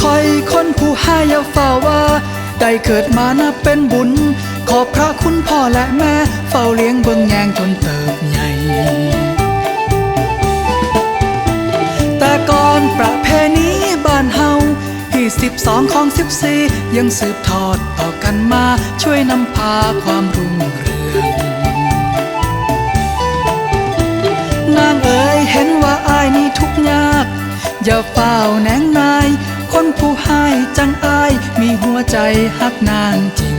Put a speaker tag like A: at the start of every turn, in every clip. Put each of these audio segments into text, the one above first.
A: คอยคนผู้ให้ยาฝ่าว่า ได้เกิดมานับเป็นบุญ ขอบพระคุณพ่อและแม่ เฝ้าเลี้ยงเบิ่งแยงจนเติบใหญ่ แต่ก่อนประเพณีบ้านเฮาที่สิบสองของสิบสี่ยังสืบทอดต่อกันมา ช่วยนำพาความรุ่งเรืองนางเอ๋ยเห็นว่าอายนี่ทุกยาก อย่าเฝ้าแหนงนา หัวใจฮักนางจริง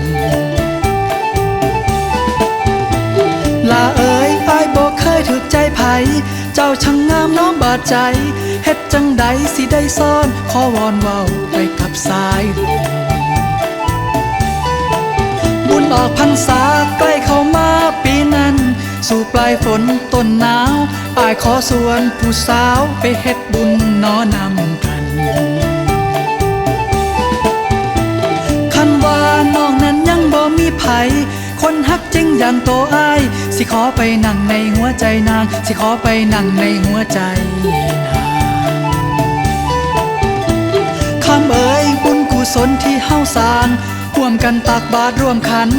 A: ลาเอ๋ยอายบอกเคยถึกใจไผ เจ้าช่างงามน้องบาดใจ เฮ็ดจังใดสิได้ซ่อน ขอวอนเว้าไปกับสายลมบุญออกพรรษาใกล้เข้ามาปีนั้น สู่ปลายฝนต้นหนาวอายขอส่วนผู้สาวไปเฮ็ดบุญนอนำ ไผคนฮักจริงอย่างโตอาย สิขอไปนั่งในหัวใจนาง สิขอไปนั่งในหัวใจนางคำเอ่ยบุญกุศลที่เฮาสร้างร่วมกันตักบาตรร่วมขัน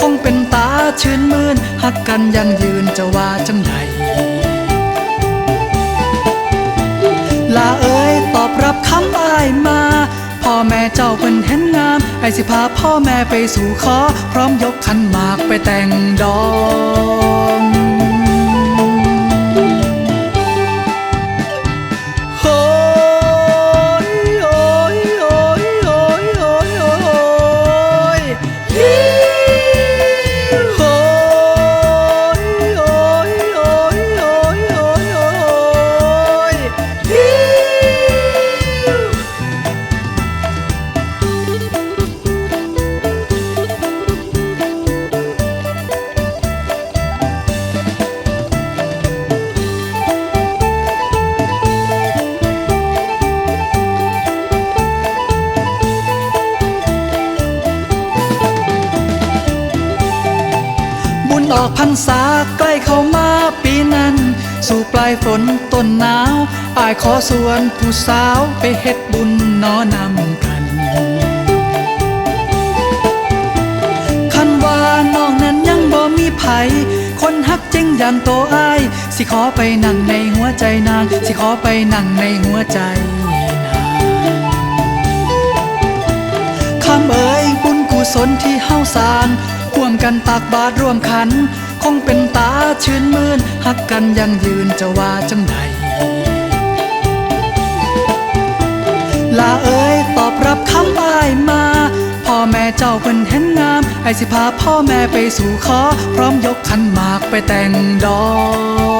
A: คงเป็นตาชื่นมื่นฮักกันยังยืนจะว่าจังใดลาเอ๋ยตอบรับคำอ้ายมา พ่อแม่เจ้าเพิ่นเห็น ไอสิพาพ่อแม่ไปสู่ขอ พร้อมยกขันหมากไปแต่งดอก ออกพรรษาใกล้เข้ามาปีนั้น สู่ปลายฝนต้นหนาวอายขอส่วนผู้สาวไปเฮ็ดบุญนอนำกัน คันว่าน้องนั้นยังบ่มีไผคนฮักจริงอย่างโตอาย สิขอไปนั่งในหัวใจนาง สิขอไปนั่งในหัวใจนางคำเอ่ยบุญกุศลที่เฮาสร้าง กันตักบาตรร่วมขัน คงเป็นตาชื่นมื่นหักกันยังยืนจะว่าจังใดลาเอ๋ยตอบรับคำอ้ายมา พ่อแม่เจ้าเพิ่นเห็นงาม ไอสิพาพ่อแม่ไปสู่ขอ พร้อมยกขันหมากไปแต่งดอก